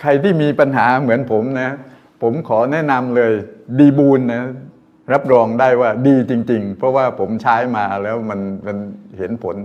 ใครที่มีปัญหาเหมือนผมนะ ผมขอแนะนำเลยดีบูลนะรับรองได้ว่าดีจริง ๆ เพราะว่าผมใช้มาแล้วมันมันเห็นผล